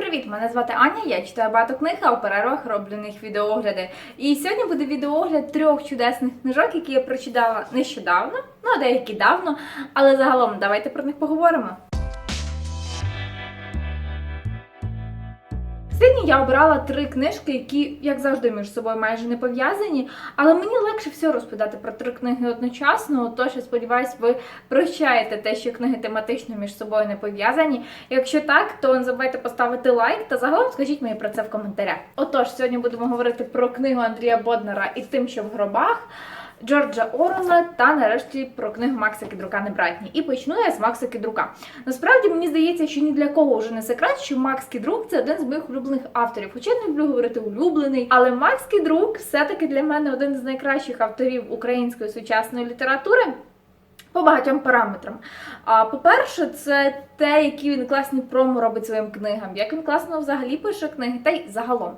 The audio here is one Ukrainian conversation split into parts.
привіт! Мене звати Аня, я читаю багато книг, а у перервах роблю них відеоогляди. І сьогодні буде відеоогляд трьох чудесних книжок, які я прочитала нещодавно, ну а деякі давно. Але загалом давайте про них поговоримо. Сьогодні я обрала три книжки, які, як завжди, між собою майже не пов'язані, але мені легше все розповідати про три книги одночасно. Тож я сподіваюся, ви прощаєте те, що книги тематично між собою не пов'язані. Якщо так, то не забувайте поставити лайк та загалом скажіть мені про це в коментарях. Отож, сьогодні будемо говорити про книгу Андрія Боднара і тим, що в гробах. Джорджа Орла та нарешті про книгу Макса Кідрука Небратні. І почну я з Макса Кідрука. Насправді мені здається, що ні для кого вже не секрет, що Макс Кідрук це один з моїх улюблених авторів. Хоча я не люблю говорити улюблений, але Макс Кідрук все-таки для мене один з найкращих авторів української сучасної літератури. По багатьом параметрам. А по-перше, це те, які він класні промо робить своїм книгам, як він класно взагалі пише книги, та й загалом.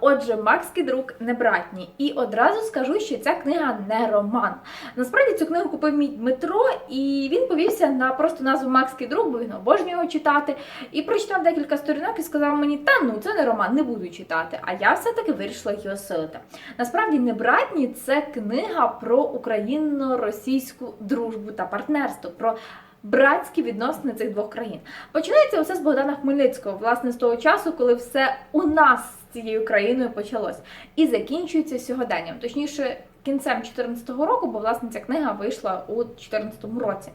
Отже, Макс Кідрук небратній. І одразу скажу, що ця книга не роман. Насправді цю книгу купив мій Дмитро, і він повівся на просто назву Макс Кідрук, бо він обожнює його читати. І прочитав декілька сторінок і сказав мені, та ну це не роман, не буду читати. А я все-таки вирішила її осилити. Насправді, небратні це книга про україно-російську дружбу та партнерство. про Братські відносини цих двох країн починається усе з Богдана Хмельницького, власне, з того часу, коли все у нас цією країною почалось, і закінчується сьогоденням, точніше, кінцем 2014 року, бо власне ця книга вийшла у 2014 році.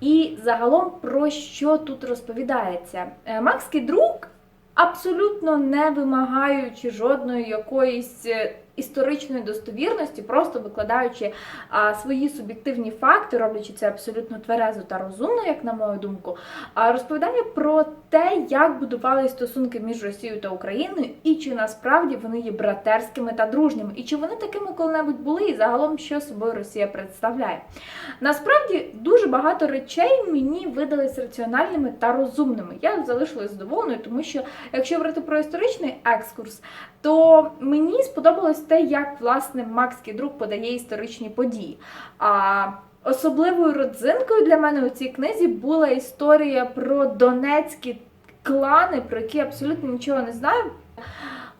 І загалом про що тут розповідається? Макський Макс Кідрук, абсолютно не вимагаючи жодної якоїсь е, історичної достовірності, просто викладаючи а, свої суб'єктивні факти, роблячи це абсолютно тверезо та розумно, як на мою думку, а, розповідання про те, як будували стосунки між Росією та Україною, і чи насправді вони є братерськими та дружніми, і чи вони такими коли-небудь були, і загалом що собою Росія представляє. Насправді дуже багато речей мені видались раціональними та розумними. Я залишилась задоволеною, тому що якщо говорити про історичний екскурс, то мені сподобалось те, як власне Макс Кідрук подає історичні події. А особливою родзинкою для мене у цій книзі була історія про донецькі клани, про які абсолютно нічого не знаю.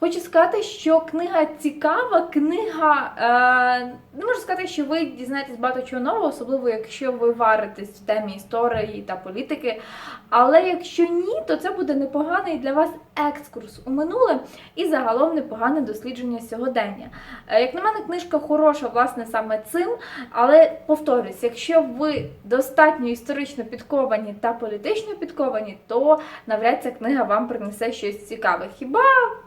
Хочу сказати, що книга цікава, книга е, не можу сказати, що ви дізнаєтесь багато чого нового, особливо якщо ви варитесь в темі історії та політики. Але якщо ні, то це буде непоганий для вас екскурс у минуле і загалом непогане дослідження сьогодення. Е, Як на мене, книжка хороша, власне, саме цим. Але повторюсь, якщо ви достатньо історично підковані та політично підковані, то навряд ця книга вам принесе щось цікаве. Хіба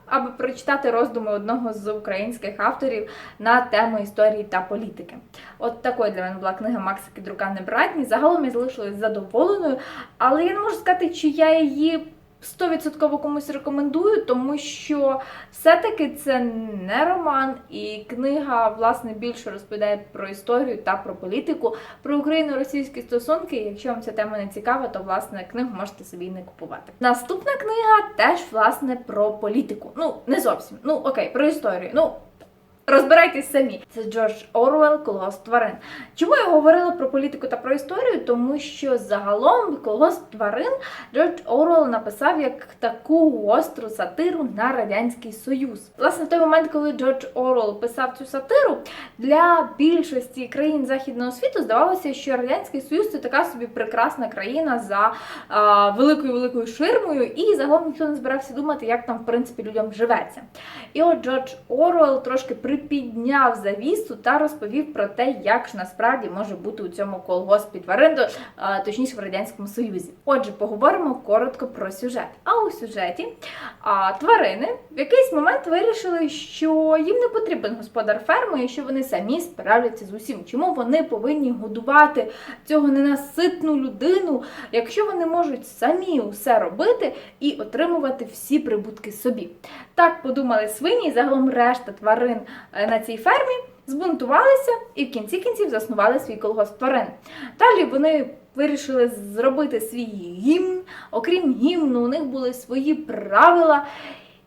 аби прочитати роздуми одного з українських авторів на тему історії та політики. От такою для мене була книга Макса Кідрука Небратні. Загалом я залишилась задоволеною, але я не можу сказати, чи я її 100% комусь рекомендую, тому що все-таки це не роман, і книга власне більше розповідає про історію та про політику, про україно-російські стосунки. Якщо вам ця тема не цікава, то власне книгу можете собі не купувати. Наступна книга теж власне про політику. Ну не зовсім. Ну окей, про історію. Ну. Розбирайтесь самі. Це Джордж Оруел Колгосп тварин. Чому я говорила про політику та про історію? Тому що загалом колгосп тварин Джордж Оруел написав як таку гостру сатиру на радянський союз. Власне, в той момент, коли Джордж Оруел писав цю сатиру, для більшості країн західного світу здавалося, що радянський союз це така собі прекрасна країна за великою великою ширмою, і загалом ніхто не збирався думати, як там в принципі людям живеться. І от Джордж Оруел трошки припідняв завісу та розповів про те, як ж насправді може бути у цьому колгоспі тварин, точніше в радянському союзі. Отже, поговоримо коротко про сюжет. А у сюжеті а, тварини в якийсь момент вирішили, що їм не потрібен господар ферми, і що вони самі справляться з усім. Чому вони повинні годувати цього ненаситну людину, якщо вони можуть самі усе робити і отримувати всі прибутки собі. Так подумали свині, і загалом решта тварин на цій фермі збунтувалися і в кінці кінців заснували свій колгосп тварин. Далі вони вирішили зробити свій гімн. Окрім гімну, у них були свої правила.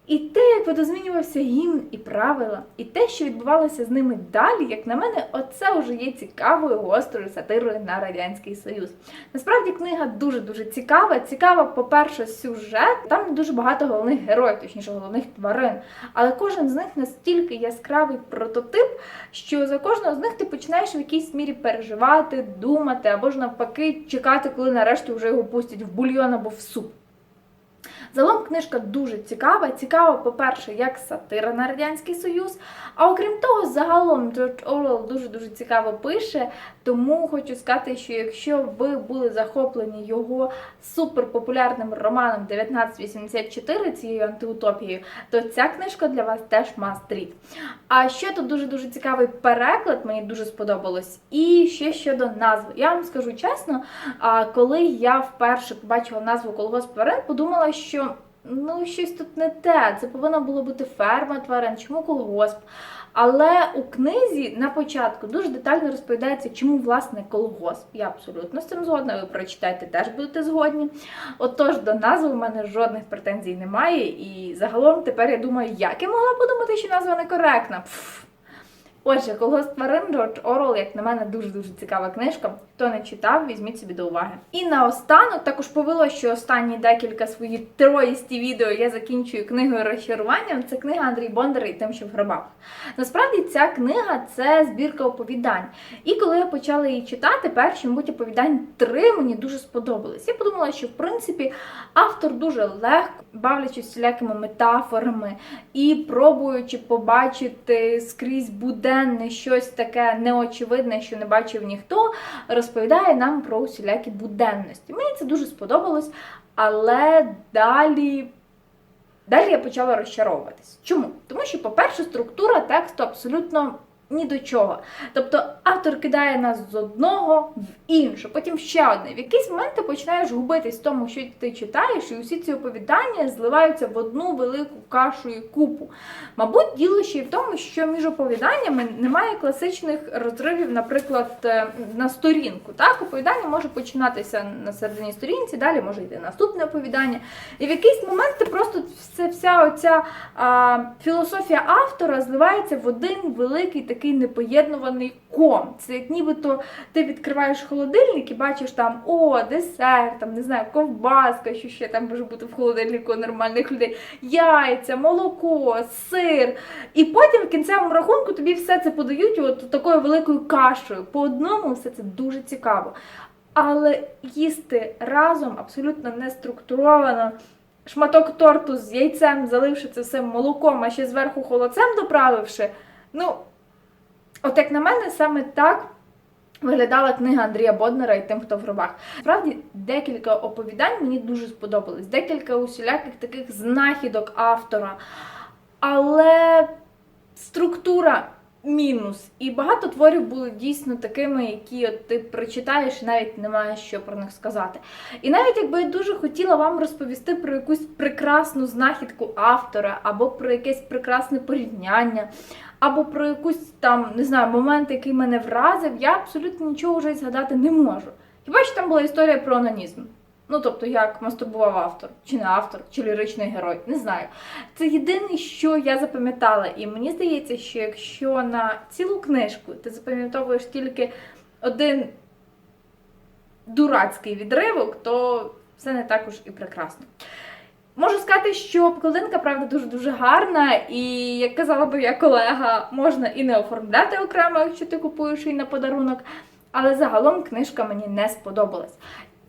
І те, як видозмінювався гімн і правила, і те, що відбувалося з ними далі, як на мене, оце вже є цікавою гострою сатирою на Радянський Союз. Насправді книга дуже-дуже цікава. Цікава, по-перше, сюжет. Там дуже багато головних героїв, точніше головних тварин. Але кожен з них настільки яскравий прототип, що за кожного з них ти починаєш в якійсь мірі переживати, думати, або ж навпаки чекати, коли нарешті вже його пустять в бульйон або в суп. Загалом книжка дуже цікава. Цікава, по-перше, як сатира на Радянський Союз. А окрім того, загалом Джордж Орвелл дуже-дуже цікаво пише. Тому хочу сказати, що якщо ви були захоплені його суперпопулярним романом 1984, цією антиутопією, то ця книжка для вас теж must read. А ще тут дуже-дуже цікавий переклад, мені дуже сподобалось. І ще щодо назви. Я вам скажу чесно, коли я вперше побачила назву колгосп тварин, подумала, що ну щось тут не те. Це повинна була бути ферма тварин, чому колгосп. Але у книзі на початку дуже детально розповідається, чому власне колгосп. Я абсолютно з цим згодна. Ви прочитаєте, теж будете згодні. Отож, до назви у мене жодних претензій немає. І загалом тепер я думаю, як я могла подумати, що назва некоректна. Пф. Отже, колгосп тварин Джордж Орвелл, як на мене, дуже-дуже цікава книжка. Хто не читав, візьміть собі до уваги. І наостанок також повело, що останні декілька свої троїсті відео я закінчую книгою розчаруванням. Це книга Андрій Бондар і тим, що в гробах. Насправді ця книга це збірка оповідань. І коли я почала її читати, перші, мабуть, оповідань три мені дуже сподобались. Я подумала, що в принципі автор дуже легко, бавлячись всілякими метафорами і пробуючи побачити скрізь буденне щось таке неочевидне, що не бачив ніхто, розповідає нам про усілякі буденності. Мені це дуже сподобалось, але далі. Далі я почала розчаровуватись. Чому? Тому що, по-перше, структура тексту абсолютно ні до чого. Тобто автор кидає нас з одного в інше, потім ще одне. В якийсь момент ти починаєш губитись в тому, що ти читаєш, і усі ці оповідання зливаються в одну велику кашу і купу. Мабуть, діло ще й в тому, що між оповіданнями немає класичних розривів, наприклад, е, на сторінку. Так, оповідання може починатися на середині сторінці, далі може йти наступне оповідання. І в якийсь момент ти просто все, вся оця а, філософія автора зливається в один великий непоєднуваний ком. Це як нібито ти відкриваєш холодильник і бачиш там о, десерт, там не знаю, ковбаска, що ще там може бути в холодильнику нормальних людей, яйця, молоко, сир. І потім в кінцевому рахунку тобі все це подають от такою великою кашею. По одному все це дуже цікаво. Але їсти разом абсолютно не структуровано. Шматок торту з яйцем, заливши це все молоком, а ще зверху холодцем доправивши. Ну, от як на мене, саме так виглядала книга Андрія Боднера і тим, хто в гробах. Справді, декілька оповідань мені дуже сподобались, декілька усіляких таких знахідок автора. Але структура мінус. І багато творів були дійсно такими, які от ти прочитаєш навіть не маєш що про них сказати. І навіть якби я дуже хотіла вам розповісти про якусь прекрасну знахідку автора, або про якесь прекрасне порівняння, або про якусь там, не знаю, момент, який мене вразив, я абсолютно нічого вже згадати не можу. Хіба що там була історія про анонізм? Ну, тобто, як мастурбував автор, чи не автор, чи ліричний герой, не знаю. Це єдине, що я запам'ятала. І мені здається, що якщо на цілу книжку ти запам'ятовуєш тільки один дурацький відривок, то все не також і прекрасно. Можу сказати, що обкладинка, правда, дуже-дуже гарна, і, як казала би я колега, можна і не оформляти окремо, якщо ти купуєш її на подарунок. Але загалом книжка мені не сподобалась.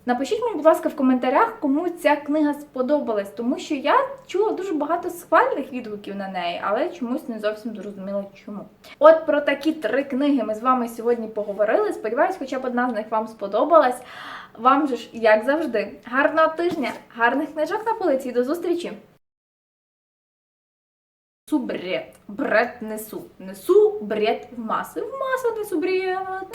Напишіть мені, будь ласка, в коментарях, кому ця книга сподобалась, тому що я чула дуже багато схвальних відгуків на неї, але чомусь не зовсім зрозуміла чому. От про такі три книги ми з вами сьогодні поговорили. Сподіваюсь, хоча б одна з них вам сподобалась. Вам же ж, як завжди, гарного тижня, гарних книжок на полиці. До зустрічі! Несу бред. Бред несу. Несу бред в маси. В маси несу бред.